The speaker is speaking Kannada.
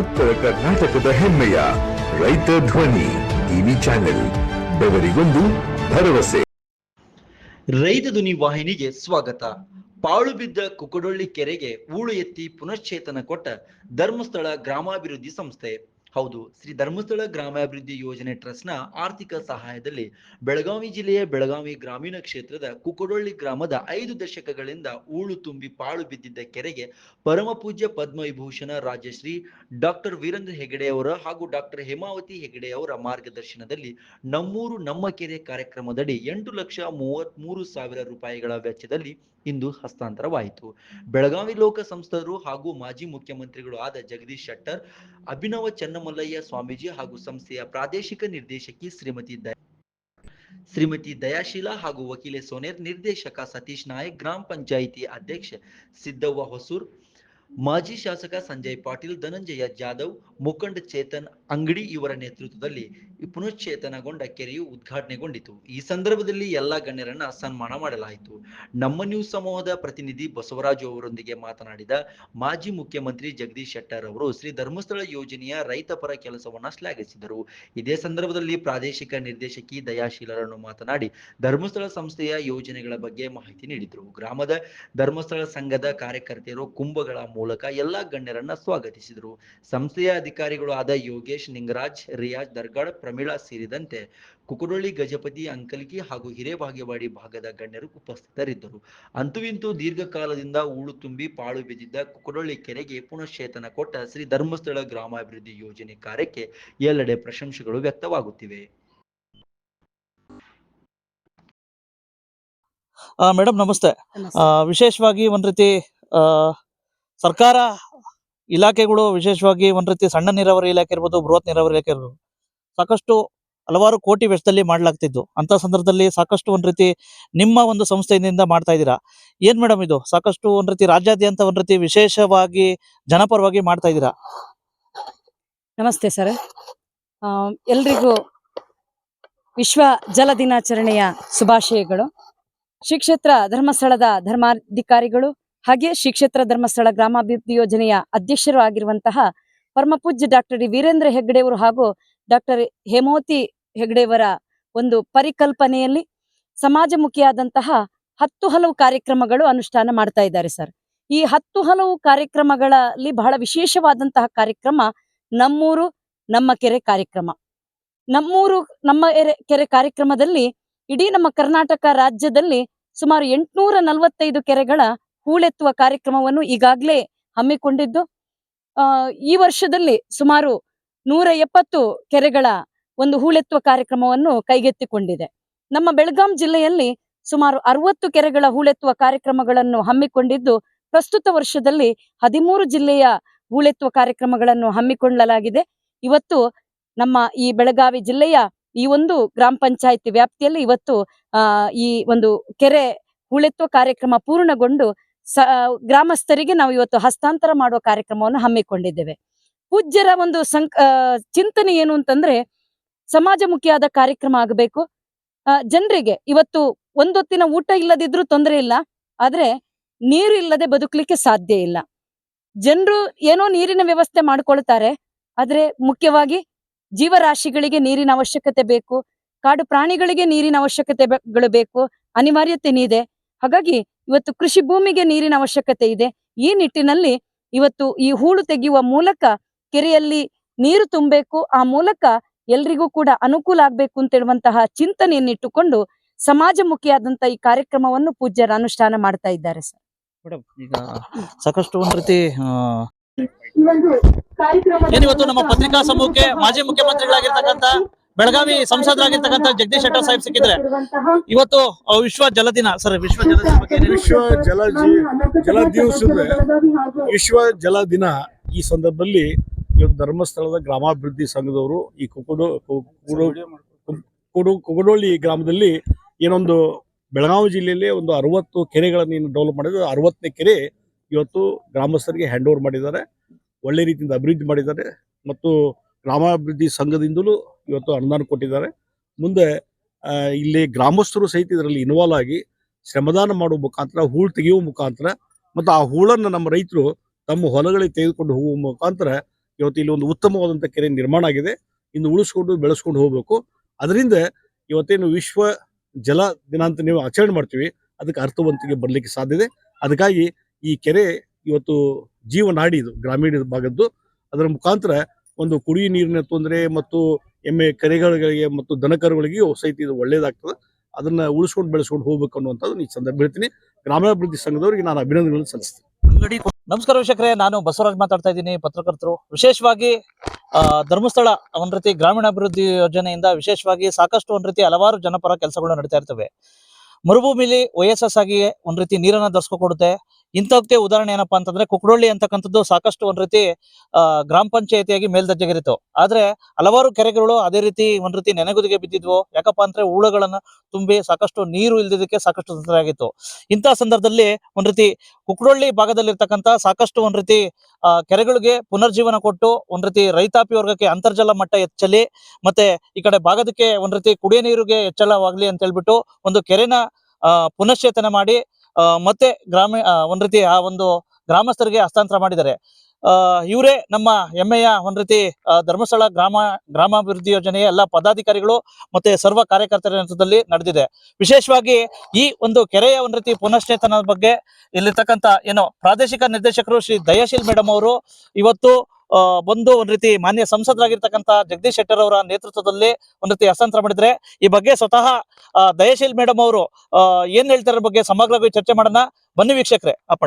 ಉತ್ತರ ಕರ್ನಾಟಕದ ಹೆಮ್ಮೆಯ ರೈತ ಧ್ವನಿ ಟಿವಿ ಚಾನೆಲ್, ಬೆವರಿಗೊಂದು ಭರವಸೆ. ರೈತ ಧ್ವನಿ ವಾಹಿನಿಗೆ ಸ್ವಾಗತ. ಪಾಳು ಬಿದ್ದ ಕುಕಡೊಳ್ಳಿ ಕೆರೆಗೆ ಹೂಳು ಎತ್ತಿ ಪುನಶ್ಚೇತನ ಕೊಟ್ಟ ಧರ್ಮಸ್ಥಳ ಗ್ರಾಮಾಭಿವೃದ್ಧಿ ಸಂಸ್ಥೆ. ಹೌದು, ಶ್ರೀ ಧರ್ಮಸ್ಥಳ ಗ್ರಾಮಾಭಿವೃದ್ಧಿ ಯೋಜನೆ ಟ್ರಸ್ಟ್ನ ಆರ್ಥಿಕ ಸಹಾಯದಲ್ಲಿ ಬೆಳಗಾವಿ ಜಿಲ್ಲೆಯ ಬೆಳಗಾವಿ ಗ್ರಾಮೀಣ ಕ್ಷೇತ್ರದ ಕುಕಡೊಳ್ಳಿ ಗ್ರಾಮದ ಐದು ದಶಕಗಳಿಂದ ಊಳು ತುಂಬಿ ಪಾಳು ಬಿದ್ದಿದ್ದ ಕೆರೆಗೆ ಪರಮಪೂಜ್ಯ ಪದ್ಮವಿಭೂಷಣ ರಾಜಶ್ರೀ ಡಾಕ್ಟರ್ ವೀರೇಂದ್ರ ಹೆಗಡೆ ಅವರ ಹಾಗೂ ಡಾಕ್ಟರ್ ಹೇಮಾವತಿ ಹೆಗಡೆ ಅವರ ಮಾರ್ಗದರ್ಶನದಲ್ಲಿ ನಮ್ಮೂರು ನಮ್ಮ ಕೆರೆ ಕಾರ್ಯಕ್ರಮದಡಿ ಎಂಟು ಲಕ್ಷ ಮೂವತ್ತ್ ಮೂರು ಸಾವಿರ ರೂಪಾಯಿಗಳ ವೆಚ್ಚದಲ್ಲಿ ಇಂದು ಹಸ್ತಾಂತರವಾಯಿತು. ಬೆಳಗಾವಿ ಲೋಕಸಂಸ್ಥರು ಹಾಗೂ ಮಾಜಿ ಮುಖ್ಯಮಂತ್ರಿಗಳು ಆದ ಜಗದೀಶ್ ಶೆಟ್ಟರ್, ಅಭಿನವ ಚನ್ನಮಲ್ಲಯ್ಯ ಸ್ವಾಮೀಜಿ ಹಾಗೂ ಸಂಸ್ಥೆಯ ಪ್ರಾದೇಶಿಕ ನಿರ್ದೇಶಕಿ ಶ್ರೀಮತಿ ದಯ ಶ್ರೀಮತಿ ದಯಾಶೀಲಾ ಹಾಗೂ ವಕೀಲೆ ಸೋನೇರ್ ನಿರ್ದೇಶಕ ಸತೀಶ್ ನಾಯಕ್ ಗ್ರಾಮ ಪಂಚಾಯಿತಿ ಅಧ್ಯಕ್ಷ ಸಿದ್ದವ್ವ ಹೊಸೂರ್ ಮಾಜಿ ಶಾಸಕ ಸಂಜಯ್ ಪಾಟೀಲ್ ಧನಂಜಯ ಜಾಧವ್ ಮುಖಂಡ ಚೇತನ್ ಅಂಗಡಿ ಇವರ ನೇತೃತ್ವದಲ್ಲಿ ಪುನಶ್ಚೇತನಗೊಂಡ ಕೆರೆಯು ಉದ್ಘಾಟನೆಗೊಂಡಿತು. ಈ ಸಂದರ್ಭದಲ್ಲಿ ಎಲ್ಲ ಗಣ್ಯರನ್ನ ಸನ್ಮಾನ ಮಾಡಲಾಯಿತು. ನಮ್ಮ ನ್ಯೂಸ್ ಸಮೂಹದ ಪ್ರತಿನಿಧಿ ಬಸವರಾಜು ಅವರೊಂದಿಗೆ ಮಾತನಾಡಿದ ಮಾಜಿ ಮುಖ್ಯಮಂತ್ರಿ ಜಗದೀಶ್ ಶೆಟ್ಟರ್ ಅವರು ಶ್ರೀ ಧರ್ಮಸ್ಥಳ ಯೋಜನೆಯ ರೈತ ಪರ ಕೆಲಸವನ್ನ ಶ್ಲಾಘಿಸಿದರು. ಇದೇ ಸಂದರ್ಭದಲ್ಲಿ ಪ್ರಾದೇಶಿಕ ನಿರ್ದೇಶಕಿ ದಯಾಶೀಲರನ್ನು ಮಾತನಾಡಿ ಧರ್ಮಸ್ಥಳ ಸಂಸ್ಥೆಯ ಯೋಜನೆಗಳ ಬಗ್ಗೆ ಮಾಹಿತಿ ನೀಡಿದರು. ಗ್ರಾಮದ ಧರ್ಮಸ್ಥಳ ಸಂಘದ ಕಾರ್ಯಕರ್ತೆಯರು ಕುಂಭಗಳ ಮೂಲಕ ಎಲ್ಲಾ ಗಣ್ಯರನ್ನ ಸ್ವಾಗತಿಸಿದರು. ಸಂಸ್ಥೆಯ ಅಧಿಕಾರಿಗಳು ಆದ ಯೋಗೇಶ್ ನಿಂಗರಾಜ್ ರಿಯಾಜ್ ದರ್ಗಾಡ್ ಪ್ರಮೀಳಾ ಸೇರಿದಂತೆ ಕುಕುಡೊಳ್ಳಿ ಗಜಪತಿ ಅಂಕಲಿಕಿ ಹಾಗೂ ಹಿರೇಬಾಗೇವಾಡಿ ಭಾಗದ ಗಣ್ಯರು ಉಪಸ್ಥಿತರಿದ್ದರು. ಅಂತೂ ಇಂತೂ ದೀರ್ಘಕಾಲದಿಂದ ಹೂಳು ತುಂಬಿ ಪಾಳು ಬಿದ್ದಿದ್ದ ಕುಕುಡೊಳ್ಳಿ ಕೆರೆಗೆ ಪುನಶ್ಚೇತನ ಕೊಟ್ಟ ಶ್ರೀ ಧರ್ಮಸ್ಥಳ ಗ್ರಾಮಾಭಿವೃದ್ಧಿ ಯೋಜನೆ ಕಾರ್ಯಕ್ಕೆ ಎಲ್ಲೆಡೆ ಪ್ರಶಂಸೆಗಳು ವ್ಯಕ್ತವಾಗುತ್ತಿವೆ. ಮೇಡಮ್ ನಮಸ್ತೆ. ನಮಸ್ತೆ. ಆ, ವಿಶೇಷವಾಗಿ ಒಂದ್ ರೀತಿ ಆ, ಸರ್ಕಾರ ಇಲಾಖೆಗಳು ವಿಶೇಷವಾಗಿ ಒಂದ್ ರೀತಿ ಸಣ್ಣ ನೀರಾವರಿ ಇಲಾಖೆ ಇರ್ಬೋದು, ಬೃಹತ್ ನೀರಾವರಿ ಇಲಾಖೆ ಇರ್ಬೋದು, ಸಾಕಷ್ಟು ಹಲವಾರು ಕೋಟಿ ವೆಚ್ಚದಲ್ಲಿ ಮಾಡಲಾಗ್ತಿದ್ದು. ಅಂತ ಸಂದರ್ಭದಲ್ಲಿ ಸಾಕಷ್ಟು ಒಂದ್ ರೀತಿ ನಿಮ್ಮ ಒಂದು ಸಂಸ್ಥೆಯಿಂದ ಮಾಡ್ತಾ ಇದ್ದೀರಾ? ಏನ್ ಮೇಡಮ್ ಇದು? ಸಾಕಷ್ಟು ಒಂದ್ ರೀತಿ ರಾಜ್ಯಾದ್ಯಂತ ಒಂದ್ ರೀತಿ ವಿಶೇಷವಾಗಿ ಜನಪರವಾಗಿ ಮಾಡ್ತಾ ಇದ್ದೀರಾ? ನಮಸ್ತೆ ಸರ್. ಎಲ್ರಿಗೂ ವಿಶ್ವ ಜಲ ದಿನಾಚರಣೆಯ ಶುಭಾಶಯಗಳು. ಶ್ರೀ ಕ್ಷೇತ್ರ ಧರ್ಮಸ್ಥಳದ ಧರ್ಮಾಧಿಕಾರಿಗಳು ಹಾಗೆ ಶ್ರೀ ಕ್ಷೇತ್ರ ಧರ್ಮಸ್ಥಳ ಗ್ರಾಮಾಭಿವೃದ್ಧಿ ಯೋಜನೆಯ ಅಧ್ಯಕ್ಷರು ಆಗಿರುವಂತಹ ಪರಮಪೂಜ್ಯ ಡಾಕ್ಟರ್ ವೀರೇಂದ್ರ ಹೆಗ್ಗಡೆಯವರು ಹಾಗೂ ಡಾಕ್ಟರ್ ಹೇಮೋತಿ ಹೆಗ್ಡೆಯವರ ಒಂದು ಪರಿಕಲ್ಪನೆಯಲ್ಲಿ ಸಮಾಜಮುಖಿಯಾದಂತಹ ಹತ್ತು ಹಲವು ಕಾರ್ಯಕ್ರಮಗಳು ಅನುಷ್ಠಾನ ಮಾಡ್ತಾ ಇದ್ದಾರೆ ಸರ್. ಈ ಹತ್ತು ಹಲವು ಕಾರ್ಯಕ್ರಮಗಳಲ್ಲಿ ಬಹಳ ವಿಶೇಷವಾದಂತಹ ಕಾರ್ಯಕ್ರಮ ನಮ್ಮೂರು, ನಮ್ಮ ಕೆರೆ ಕಾರ್ಯಕ್ರಮ. ನಮ್ಮೂರು, ನಮ್ಮ ಕೆರೆ ಕಾರ್ಯಕ್ರಮದಲ್ಲಿ ಇಡೀ ನಮ್ಮ ಕರ್ನಾಟಕ ರಾಜ್ಯದಲ್ಲಿ ಸುಮಾರು ಎಂಟುನೂರ ನಲವತ್ತೈದು ಕೆರೆಗಳ ಹೂಳೆತ್ತುವ ಕಾರ್ಯಕ್ರಮವನ್ನು ಈಗಾಗಲೇ ಹಮ್ಮಿಕೊಂಡಿದ್ದು ಈ ವರ್ಷದಲ್ಲಿ ಸುಮಾರು ನೂರ ಎಪ್ಪತ್ತು ಕೆರೆಗಳ ಒಂದು ಹೂಳೆತ್ತುವ ಕಾರ್ಯಕ್ರಮವನ್ನು ಕೈಗೆತ್ತಿಕೊಂಡಿದೆ. ನಮ್ಮ ಬೆಳಗಾಂ ಜಿಲ್ಲೆಯಲ್ಲಿ ಸುಮಾರು ಅರವತ್ತು ಕೆರೆಗಳ ಹೂಳೆತ್ತುವ ಕಾರ್ಯಕ್ರಮಗಳನ್ನು ಹಮ್ಮಿಕೊಂಡಿದ್ದು, ಪ್ರಸ್ತುತ ವರ್ಷದಲ್ಲಿ ಹದಿಮೂರು ಜಿಲ್ಲೆಯ ಹೂಳೆತ್ತುವ ಕಾರ್ಯಕ್ರಮಗಳನ್ನು ಹಮ್ಮಿಕೊಳ್ಳಲಾಗಿದೆ. ಇವತ್ತು ನಮ್ಮ ಈ ಬೆಳಗಾವಿ ಜಿಲ್ಲೆಯ ಈ ಒಂದು ಗ್ರಾಮ ಪಂಚಾಯತಿ ವ್ಯಾಪ್ತಿಯಲ್ಲಿ ಇವತ್ತು ಈ ಒಂದು ಕೆರೆ ಹೂಳೆತ್ತುವ ಕಾರ್ಯಕ್ರಮ ಪೂರ್ಣಗೊಂಡು ಗ್ರಾಮಸ್ಥರಿಗೆ ನಾವು ಇವತ್ತು ಹಸ್ತಾಂತರ ಮಾಡುವ ಕಾರ್ಯಕ್ರಮವನ್ನು ಹಮ್ಮಿಕೊಂಡಿದ್ದೇವೆ. ಪೂಜ್ಯರ ಒಂದು ಸಂ ಚಿಂತನೆ ಏನು ಅಂತಂದ್ರೆ, ಸಮಾಜಮುಖಿಯಾದ ಕಾರ್ಯಕ್ರಮ ಆಗಬೇಕು. ಜನರಿಗೆ ಇವತ್ತು ಒಂದೊತ್ತಿನ ಊಟ ಇಲ್ಲದಿದ್ರೂ ತೊಂದರೆ ಇಲ್ಲ, ಆದ್ರೆ ನೀರು ಇಲ್ಲದೆ ಬದುಕಲಿಕ್ಕೆ ಸಾಧ್ಯ ಇಲ್ಲ. ಜನರು ಏನೋ ನೀರಿನ ವ್ಯವಸ್ಥೆ ಮಾಡ್ಕೊಳ್ತಾರೆ, ಆದ್ರೆ ಮುಖ್ಯವಾಗಿ ಜೀವರಾಶಿಗಳಿಗೆ ನೀರಿನ ಅವಶ್ಯಕತೆ ಬೇಕು, ಕಾಡು ಪ್ರಾಣಿಗಳಿಗೆ ನೀರಿನ ಅವಶ್ಯಕತೆಗಳು ಬೇಕು, ಅನಿವಾರ್ಯತೆ ಇದೆ. ಹಾಗಾಗಿ ಇವತ್ತು ಕೃಷಿ ಭೂಮಿಗೆ ನೀರಿನ ಅವಶ್ಯಕತೆ ಇದೆ. ಈ ನಿಟ್ಟಿನಲ್ಲಿ ಇವತ್ತು ಈ ಹೂಳು ತೆಗೆಯುವ ಮೂಲಕ ಕೆರೆಯಲ್ಲಿ ನೀರು ತುಂಬಬೇಕು. ಆ ಮೂಲಕ ಎಲ್ರಿಗೂ ಕೂಡ ಅನುಕೂಲ ಆಗ್ಬೇಕು ಅಂತ ಹೇಳುವಂತಹ ಚಿಂತನೆಯನ್ನಿಟ್ಟುಕೊಂಡು ಸಮಾಜಮುಖಿಯಾದಂತಹ ಈ ಕಾರ್ಯಕ್ರಮವನ್ನು ಪೂಜ್ಯರು ಅನುಷ್ಠಾನ ಮಾಡ್ತಾ ಇದ್ದಾರೆ ಸರ್. ಮೇಡಮ್ ಈಗ ಸಾಕಷ್ಟು ಒಂದ್ ರೀತಿ ಏನಿವತ್ತು ನಮ್ಮ ಪತ್ರಿಕಾ ಸಮೂಹಕ್ಕೆ ಮಾಜಿ ಮುಖ್ಯಮಂತ್ರಿಗಳಾಗಿರ್ತಕ್ಕಂಥ ಬೆಳಗಾವಿ ಸಂಸದರಾಗಿರ್ತಕ್ಕಂಥ ಜಗದೀಶ್ ಶೆಟ್ಟರ್ ಸಾಹೇಬ್ ಸಿಕ್ಕಿದ್ರೆ ಇವತ್ತು ವಿಶ್ವ ಜಲ ದಿನ. ಸರ್ ವಿಶ್ವ ಜಲ? ವಿಶ್ವ ಜಲ ಜಲ ದಿವಸದ ವಿಶ್ವ ಜಲ ದಿನ ಈ ಸಂದರ್ಭದಲ್ಲಿ ಇವತ್ತು ಧರ್ಮಸ್ಥಳದ ಗ್ರಾಮಾಭಿವೃದ್ಧಿ ಸಂಘದವರು ಈ ಕುಕುಡು ಕುಗಡೋಳಿ ಕುಡು ಕುಡು ಗ್ರಾಮದಲ್ಲಿ ಏನೊಂದು ಬೆಳಗಾವಿ ಜಿಲ್ಲೆಯಲ್ಲಿ ಒಂದು ಅರವತ್ತು ಕೆರೆಗಳನ್ನು ಏನು ಡೆವಲಪ್ ಮಾಡಿದ್ರು ಅರವತ್ತನೇ ಕೆರೆ ಇವತ್ತು ಗ್ರಾಮಸ್ಥರಿಗೆ ಹ್ಯಾಂಡ್ ಓವರ್ ಮಾಡಿದ್ದಾರೆ. ಒಳ್ಳೆ ರೀತಿಯಿಂದ ಅಭಿವೃದ್ಧಿ ಮಾಡಿದ್ದಾರೆ. ಮತ್ತು ಗ್ರಾಮಾಭಿವೃದ್ಧಿ ಸಂಘದಿಂದಲೂ ಇವತ್ತು ಅನುದಾನ ಕೊಟ್ಟಿದ್ದಾರೆ. ಮುಂದೆ ಇಲ್ಲಿ ಗ್ರಾಮಸ್ಥರು ಸಹಿತ ಇದರಲ್ಲಿ ಇನ್ವಾಲ್ವ್ ಆಗಿ ಶ್ರಮದಾನ ಮಾಡುವ ಮುಖಾಂತರ, ಹೂಳು ತೆಗೆಯುವ ಮುಖಾಂತರ ಮತ್ತು ಆ ಹೂಳನ್ನು ನಮ್ಮ ರೈತರು ತಮ್ಮ ಹೊಲಗಳಿಗೆ ತೆಗೆದುಕೊಂಡು ಹೋಗುವ ಮುಖಾಂತರ ಇವತ್ತು ಇಲ್ಲಿ ಒಂದು ಉತ್ತಮವಾದಂಥ ಕೆರೆ ನಿರ್ಮಾಣ ಆಗಿದೆ. ಇನ್ನು ಉಳಿಸ್ಕೊಂಡು ಬೆಳೆಸ್ಕೊಂಡು ಹೋಗಬೇಕು. ಅದರಿಂದ ಇವತ್ತೇನು ವಿಶ್ವ ಜಲ ದಿನ ಅಂತ ನೀವು ಆಚರಣೆ ಮಾಡ್ತೀವಿ, ಅದಕ್ಕೆ ಅರ್ಥವಂತಿಗೆ ಬರಲಿಕ್ಕೆ ಸಾಧ್ಯ ಇದೆ. ಅದಕ್ಕಾಗಿ ಈ ಕೆರೆ ಇವತ್ತು ಜೀವನಾಡಿ ಇದು, ಗ್ರಾಮೀಣ ಭಾಗದ್ದು. ಅದರ ಮುಖಾಂತರ ಒಂದು ಕುಡಿಯುವ ನೀರಿನ ತೊಂದರೆ ಮತ್ತು ಎಮ್ಮೆ ಕರೆಗಳಿಗೆ ಮತ್ತು ದನಕರುಗಳಿಗೆ ಸಹಿತ ಇದು ಒಳ್ಳೇದಾಗ್ತದೆ. ಅದನ್ನ ಉಳಿಸ್ಕೊಂಡು ಬೆಳೆಸ್ಕೊಂಡು ಹೋಗ್ಬೇಕು ಅನ್ನುವಂಥದ್ದು ಈ ಸಂದರ್ಭ ಹೇಳ್ತೀನಿ. ಗ್ರಾಮೀಣಾಭಿವೃದ್ಧಿ ಸಂಘದವರಿಗೆ ನಾನು ಅಭಿನಂದನೆಗಳನ್ನು ಸಲ್ಲಿಸ್ತೀನಿ. ನಮಸ್ಕಾರ ವೀಕ್ಷಕರೇ, ನಾನು ಬಸವರಾಜ್ ಮಾತಾಡ್ತಾ ಇದ್ದೀನಿ, ಪತ್ರಕರ್ತರು. ವಿಶೇಷವಾಗಿ ಧರ್ಮಸ್ಥಳ ಒಂದ್ ರೀತಿ ಗ್ರಾಮೀಣಾಭಿವೃದ್ಧಿ ಯೋಜನೆಯಿಂದ ವಿಶೇಷವಾಗಿ ಸಾಕಷ್ಟು ಒಂದ್ ರೀತಿ ಹಲವಾರು ಜನಪರ ಕೆಲಸಗಳು ನಡೀತಾ ಇರ್ತವೆ. ಮರುಭೂಮಿಲಿ ವೈಎಸ್ಎಸ್ ಆಗಿ ಒಂದ್ ರೀತಿ ನೀರನ್ನ ದರ್ಸ್ಕೊಕೊಡುತ್ತೆ ಇಂಥದಕ್ಕೆ ಉದಾಹರಣೆ ಏನಪ್ಪಾ ಅಂತಂದ್ರೆ ಕುಕ್ರೋಳ್ಳಿ ಅಂತಕ್ಕಂಥದ್ದು ಸಾಕಷ್ಟು ಒಂದ್ ರೀತಿ ಗ್ರಾಮ ಪಂಚಾಯತಿಯಾಗಿ ಮೇಲ್ದರ್ಜೆಗಿರಿತು ಆದ್ರೆ ಹಲವಾರು ಕೆರೆಗಳು ಅದೇ ರೀತಿ ಒಂದ್ ರೀತಿ ನೆನೆಗುದಿಗೆ ಬಿದ್ದಿದ್ವು. ಯಾಕಪ್ಪಾ ಅಂದ್ರೆ ಹೂಳುಗಳನ್ನ ತುಂಬಿ ಸಾಕಷ್ಟು ನೀರು ಇಲ್ದಿದ್ದಕ್ಕೆ ಸಾಕಷ್ಟು ತೊಂದರೆ ಆಗಿತ್ತು. ಇಂಥ ಸಂದರ್ಭದಲ್ಲಿ ಒಂದ್ ರೀತಿ ಕುಕ್ಡೊಳ್ಳಿ ಭಾಗದಲ್ಲಿರ್ತಕ್ಕಂಥ ಸಾಕಷ್ಟು ಒಂದ್ ರೀತಿ ಕೆರೆಗಳಿಗೆ ಪುನರ್ಜೀವನ ಕೊಟ್ಟು ಒಂದ್ ರೀತಿ ರೈತಾಪಿ ವರ್ಗಕ್ಕೆ ಅಂತರ್ಜಲ ಮಟ್ಟ ಹೆಚ್ಚಲಿ, ಮತ್ತೆ ಈ ಕಡೆ ಭಾಗದಕ್ಕೆ ಒಂದ್ ರೀತಿ ಕುಡಿಯ ನೀರಿಗೆ ಹೆಚ್ಚಳವಾಗ್ಲಿ ಅಂತ ಹೇಳ್ಬಿಟ್ಟು ಒಂದು ಕೆರೆನ ಪುನಶ್ಚೇತನ ಮಾಡಿ ಮತ್ತೆ ಗ್ರಾಮೀಣ ಒಂದ್ ರೀತಿ ಆ ಒಂದು ಗ್ರಾಮಸ್ಥರಿಗೆ ಹಸ್ತಾಂತರ ಮಾಡಿದ್ದಾರೆ. ಇವರೇ ನಮ್ಮ ಹೆಮ್ಮೆಯ ಒಂದ್ ರೀತಿ ಧರ್ಮಸ್ಥಳ ಗ್ರಾಮ, ಗ್ರಾಮಾಭಿವೃದ್ಧಿ ಯೋಜನೆಯ ಎಲ್ಲ ಪದಾಧಿಕಾರಿಗಳು ಮತ್ತೆ ಸರ್ವ ಕಾರ್ಯಕರ್ತರ ನೇತೃತ್ವದಲ್ಲಿ ನಡೆದಿದೆ. ವಿಶೇಷವಾಗಿ ಈ ಒಂದು ಕೆರೆಯ ಒಂದ್ ರೀತಿ ಪುನಶ್ಚೇತನದ ಬಗ್ಗೆ ಇಲ್ಲಿರ್ತಕ್ಕಂಥ ಏನು ಪ್ರಾದೇಶಿಕ ನಿರ್ದೇಶಕರು ಶ್ರೀ ದಯಾಶೀಲ್ ಮೇಡಮ್ ಅವರು ಇವತ್ತು ಬಂದು ಒಂದ್ ರೀತಿ ಮಾನ್ಯ ಸಂಸದರಾಗಿರ್ತಕ್ಕಂಥ ಜಗದೀಶ್ ಶೆಟ್ಟರ್ ಅವರ ನೇತೃತ್ವದಲ್ಲಿ ಒಂದ್ ರೀತಿ ಹಸ್ತಾಂತರ ಮಾಡಿದ್ರೆ ಈ ಬಗ್ಗೆ ಸ್ವತಃ ದಯಶೀಲ್ ಮೇಡಮ್ ಅವರು ಏನ್ ಹೇಳ್ತಾರೆ ಬಗ್ಗೆ ಸಮಗ್ರವಾಗಿ ಚರ್ಚೆ ಮಾಡೋಣ. ಬನ್ನಿ ವೀಕ್ಷಕರೇ ಅಪ್ಪ